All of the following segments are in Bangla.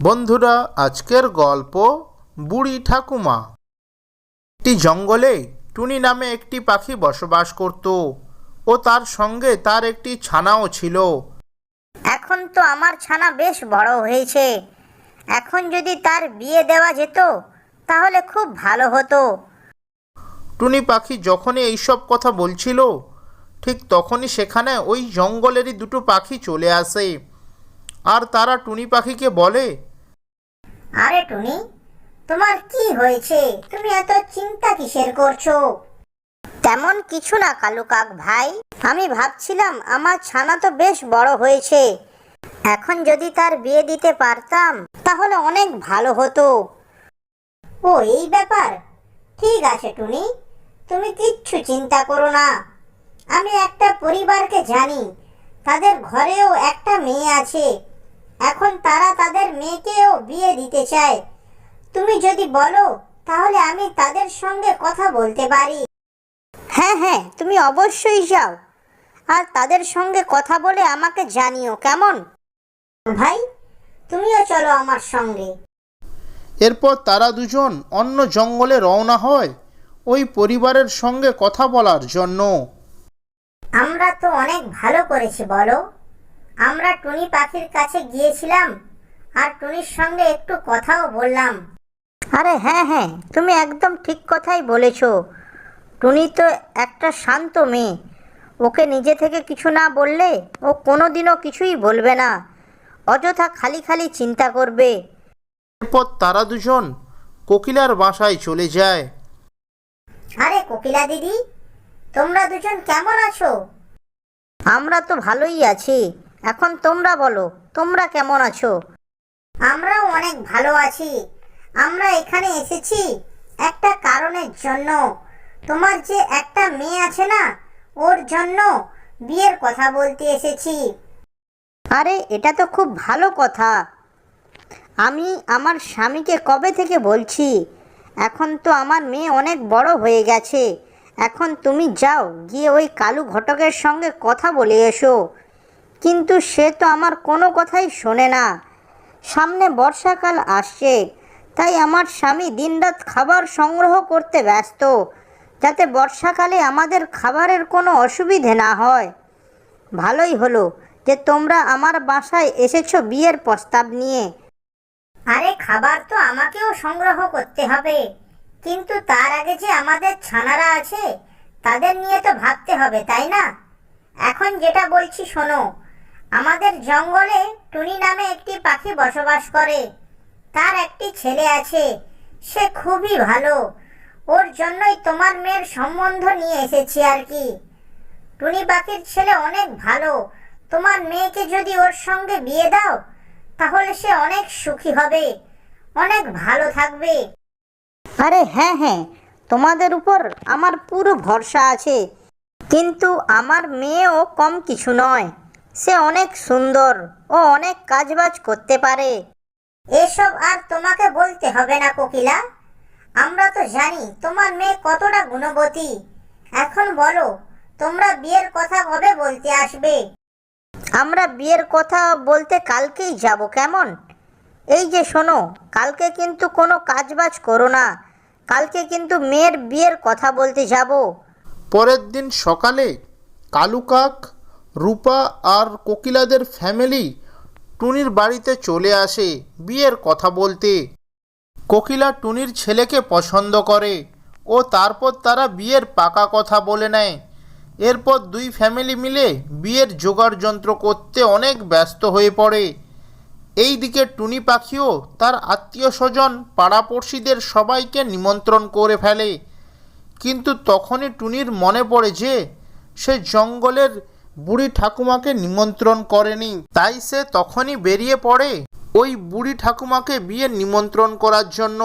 বন্ধুরা আজকের গল্প বুড়ি ঠাকুমা। একটি জঙ্গলে টুনি নামে একটি পাখি বসবাস করত ও তার সঙ্গে তার একটি ছানাও ছিল। এখন তো আমার ছানা বেশ বড় হয়েছে। এখন যদি তার বিয়ে দেওয়া যেত তাহলে খুব ভালো হতো। টুনি পাখি যখনই এইসব কথা বলছিল ঠিক তখনই সেখানে ওই জঙ্গলেরই দুটো পাখি চলে আসে। আর তারা টুনি পাখিকে বলে, আরে টুনি, তোমার কি হয়েছে? তুমি এত চিন্তা কিসের করছ? তেমন কিছু না, কালু কাক ভাই। আমি ভাবছিলাম, আমার ছানা তো বেশ বড় হয়েছে। এখন যদি তার বিয়ে দিতে পারতাম, তাহলে অনেক ভালো হতো। ও, এই ব্যাপার? ঠিক আছে টুনি, তুমি কিচ্ছু চিন্তা করো না। আমি একটা পরিবারকে জানি, তাদের ঘরেও একটা মেয়ে আছে। এখন তারা তাদের মেয়েকেও বিয়ে দিতে চায়। তুমি যদি বলো তাহলে আমি তাদের সঙ্গে কথা বলতে পারি। হ্যাঁ হ্যাঁ তুমি অবশ্যই যাও। আর তাদের সঙ্গে কথা বলে আমাকে জানিও কেমন? ভাই তুমিও চলো আমার সঙ্গে। এরপর তারা দুজন অন্য জঙ্গলে রওনা হয় ওই পরিবারের সঙ্গে কথা বলার জন্য। আমরা তো অনেক ভালো করেছি বলো। আমরা টুনি পাখির কাছে গিয়েছিলাম আর টুনির সঙ্গে একটু কথাও বললাম। আরে হ্যাঁ হ্যাঁ তুমি একদম ঠিক কথাই বলেছ। টুনি তো একটা শান্ত মেয়ে। ওকে নিজে থেকে কিছু না বললে ও কোনো দিনও কিছুই বলবে না। অযথা খালি খালি চিন্তা করবে। এরপর তারা দুজন কোকিলার বাসায় চলে যায়। আরে কোকিলা দিদি তোমরা দুজন কেমন আছো? আমরা তো ভালোই আছি। এখন তোমরা বলো, তোমরা কেমন আছো? আমরাও অনেক ভালো আছি। আমরা এখানে এসেছি একটা কারণের জন্য। তোমার যে একটা মেয়ে আছে না, ওর জন্য বিয়ের কথা বলতে এসেছি। আরে, এটা তো খুব ভালো কথা। আমি আমার স্বামীকে কবে থেকে বলছি? এখন তো আমার মেয়ে অনেক বড় হয়ে গেছে। এখন তুমি যাও, গিয়ে ওই কালু ঘটকের সঙ্গে কথা বলে এসো। কিন্তু সে তো আমার কোনো কথাই শোনে না। সামনে বর্ষাকাল আসছে, তাই আমার স্বামী দিনরাত খাবার সংগ্রহ করতে ব্যস্ত, যাতে বর্ষাকালে আমাদের খাবারের কোনো অসুবিধে না হয়। ভালোই হলো যে তোমরা আমার বাসায় এসেছ বিয়ের প্রস্তাব নিয়ে। আরে খাবার তো আমাকেও সংগ্রহ করতে হবে, কিন্তু তার আগে যে আমাদের ছানারা আছে, তাদের নিয়ে তো ভাবতে হবে, তাই না? এখন যেটা বলছি শোনো আমাদের জঙ্গলে টুনি নামে একটি পাখি বসবাস করে। তার একটি ছেলে আছে, সে খুবই ভালো। ওর জন্যই তোমার মেয়ের সম্বন্ধ নিয়ে এসেছি আর কি। টুনি পাখির ছেলে অনেক ভালো। তোমার মেয়েকে যদি ওর সঙ্গে বিয়ে দাও, তাহলে সে অনেক সুখী হবে, অনেক ভালো থাকবে। আরে হ্যাঁ হ্যাঁ তোমাদের উপর আমার পুরো ভরসা আছে। কিন্তু আমার মেয়েও কম কিছু নয়। সে অনেক সুন্দর ও অনেক কাজবাজ করতে পারে। এসব আর তোমাকে বলতে হবে না, কোকিলা। আমরা তো জানি তোমার মেয়ে কতটা গুণবতী। এখন বলো, তোমরা বিয়ের কথা কবে বলতে আসবে? আমরা বিয়ের কথা বলতে কালকেই যাব, কেমন? এই যে শোনো, কালকে কিন্তু কোনো কাজবাজ করো না। কালকে কিন্তু মেয়ের বিয়ের কথা বলতে যাব। পরের দিন সকালে কালু কাক রূপা আর কোকিলাদের ফ্যামিলি টুনির বাড়িতে চলে আসে বিয়ের কথা বলতে। কোকিলা টুনির ছেলেকে পছন্দ করে ও তারপর তারা বিয়ের পাকা কথা বলে নেয়। এরপর দুই ফ্যামিলি মিলে বিয়ের জোগাড় যন্ত্র করতে অনেক ব্যস্ত হয়ে পড়ে। এই দিকে টুনি পাখিও তার আত্মীয় স্বজন, পাড়াপড়শিদের সবাইকে নিমন্ত্রণ করে ফেলে। কিন্তু তখনই টুনির মনে পড়ে যে সে জঙ্গলের বুড়ি ঠাকুমাকে নিমন্ত্রণ করেনি। তাই সে তখনই বেরিয়ে পড়ে ওই বুড়ি ঠাকুমাকে বিয়ের নিমন্ত্রণ করার জন্য।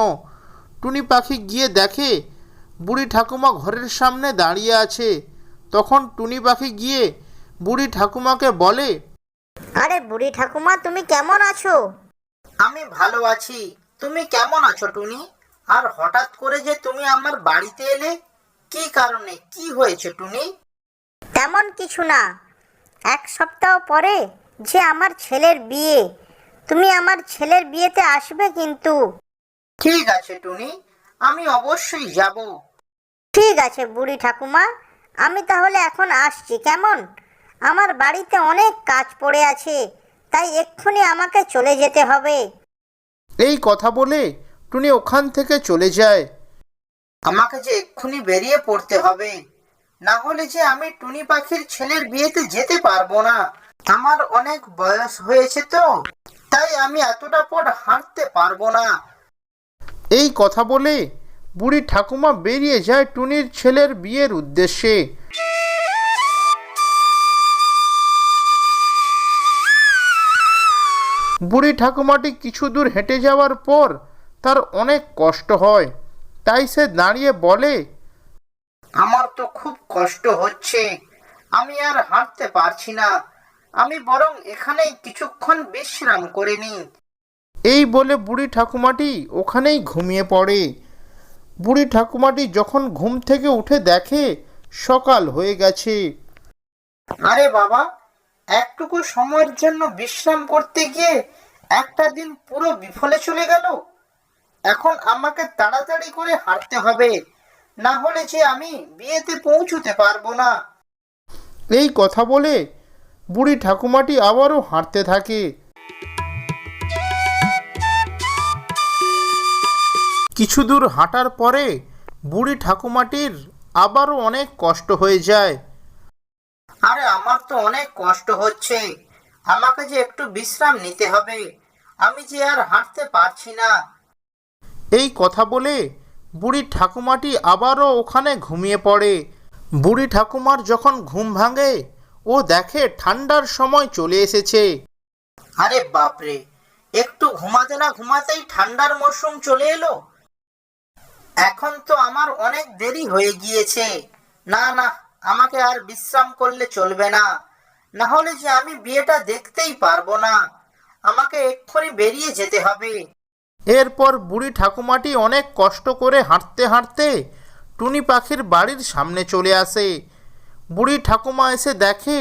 টুনি পাখি গিয়ে দেখে বুড়ি ঠাকুমা ঘরের সামনে দাঁড়িয়ে আছে। তখন টুনি পাখি গিয়ে বুড়ি ঠাকুমাকে বলে আরে বুড়ি ঠাকুমা তুমি কেমন আছো? আমি ভালো আছি। তুমি কেমন আছো টুনি? আর হঠাৎ করে যে তুমি আমার বাড়িতে এলে কি কারণে? কি হয়েছে টুনি? তেমন কিছু না। এক সপ্তাহ পরে যে আমার ছেলের বিয়ে। তুমি আমার ছেলের বিয়েতে আসবে কিন্তু। ঠিক আছে টুনি। আমি অবশ্যই যাব। ঠিক আছে বুড়ি ঠাকুমা। আমি তাহলে এখন আসছি কেমন? আমার বাড়িতে অনেক কাজ পড়ে আছে তাই এক্ষুনি আমাকে চলে যেতে হবে। এই কথা বলে টুনি ওখান থেকে চলে যায়। আমাকে যে এক্ষুনি বেরিয়ে পড়তে হবে। না হলে যে আমি টুনি পাখির ছেলের বিয়েতে যেতে পারব না। আমার অনেক বয়স হয়েছে তো, তাই আমি এতটা পথ হাঁটতে পারব না। এই কথা বলে বুড়ি ঠাকুমা বেরিয়ে যায় টুনির ছেলের বিয়ের উদ্দেশ্যে। বুড়ি ঠাকুমাটি কিছু দূর হেঁটে যাওয়ার পর তার অনেক কষ্ট হয়, তাই সে দাঁড়িয়ে বলে কষ্ট হচ্ছে। আমি আর হাঁটতে পারছি না। আমি বরং এখানেই কিছুক্ষণ বিশ্রাম করে নিই। এই বলে বুড়ি ঠাকুমাটি ওখানেই ঘুমিয়ে পড়ে। বুড়ি ঠাকুমাটি যখন ঘুম থেকে উঠে দেখে সকাল হয়ে গেছে। আরে বাবা একটুকু সময়ের জন্য বিশ্রাম করতে গিয়ে একটা দিন পুরো বিফলে চলে গেল। এখন আমাকে তাড়াতাড়ি করে হাঁটতে হবে। না হলে যে আমি বিয়েতে পৌঁছতে পারব না। এই কথা বলে বুড়ি ঠাকুমাটি আবারও হাঁটতে থাকে। কিছু দূর হাঁটার পরে বুড়ি ঠাকুমাটির আবারও অনেক কষ্ট হয়ে যায়। আরে আমার তো অনেক কষ্ট হচ্ছে। আমাকে যে একটু বিশ্রাম নিতে হবে। আমি যে আর হাঁটতে পারছি না। এই কথা বলে বুড়ি ঠাকুমাটি আবারও ওখানে ঘুমিয়ে পড়ে। বুড়ি ঠাকুমার যখন ঘুম ভাঙে, ও দেখে ঠান্ডার সময় চলে এসেছে। আরে বাপরে, একটু ঘুমাতে না ঘুমাতেই ঠান্ডার মরশুম চলে এলো? এখন তো আমার অনেক দেরি হয়ে গিয়েছে। না না, আমাকে আর বিশ্রাম করলে চলবে না। না হলে যে আমি বিয়েটা দেখতেই পারব না। আমাকে এক্ষুনি বেরিয়ে যেতে হবে। এরপর বুড়ি ঠাকুমাটি অনেক কষ্ট করে হাঁটতে হাঁটতে টুনি পাখির বাড়ির সামনে চলে আসে। বুড়ি ঠাকুমা এসে দেখে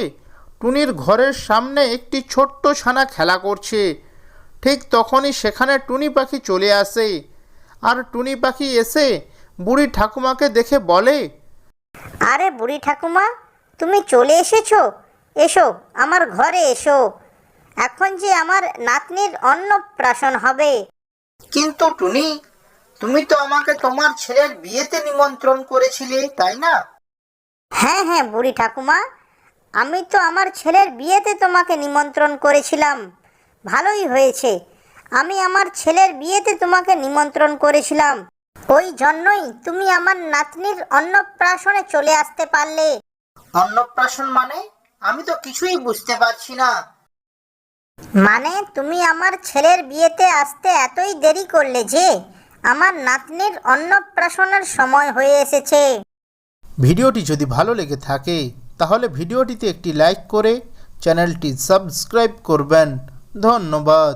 টুনির ঘরের সামনে একটি ছোট্ট ছানা খেলা করছে। ঠিক তখনই সেখানে টুনি পাখি চলে আসে আর টুনি পাখি এসে বুড়ি ঠাকুমাকে দেখে বলে, আরে বুড়ি ঠাকুমা, তুমি চলে এসেছ? এসো, আমার ঘরে এসো। এখন যে আমার নাতনির অন্নপ্রাশন হবে। কিন্তু টুনি তুমি তো আমাকে তোমার ছেলের বিয়েতে নিমন্ত্রণ করেছিলে তাই না? হ্যাঁ হ্যাঁ বুড়ি ঠাকুমা। আমি তো আমার ছেলের বিয়েতে তোমাকে নিমন্ত্রণ করেছিলাম। ভালোই হয়েছে। আমি আমার ছেলের বিয়েতে তোমাকে নিমন্ত্রণ করেছিলাম। ওই জন্যই তুমি আমার নাতনির অন্নপ্রাশনে চলে আসতে পারলে। অন্নপ্রাশন মানে? আমি তো কিছুই বুঝতে পারছি না। মানে তুমি আমার ছেলের বিয়েতে আসতে এতই দেরি করলে যে আমার নাতনির অন্নপ্রাশনের সময় হয়ে এসেছে। ভিডিওটি যদি ভালো লেগে থাকে, তাহলে ভিডিওটিতে একটি লাইক করে চ্যানেলটি সাবস্ক্রাইব করবেন। ধন্যবাদ।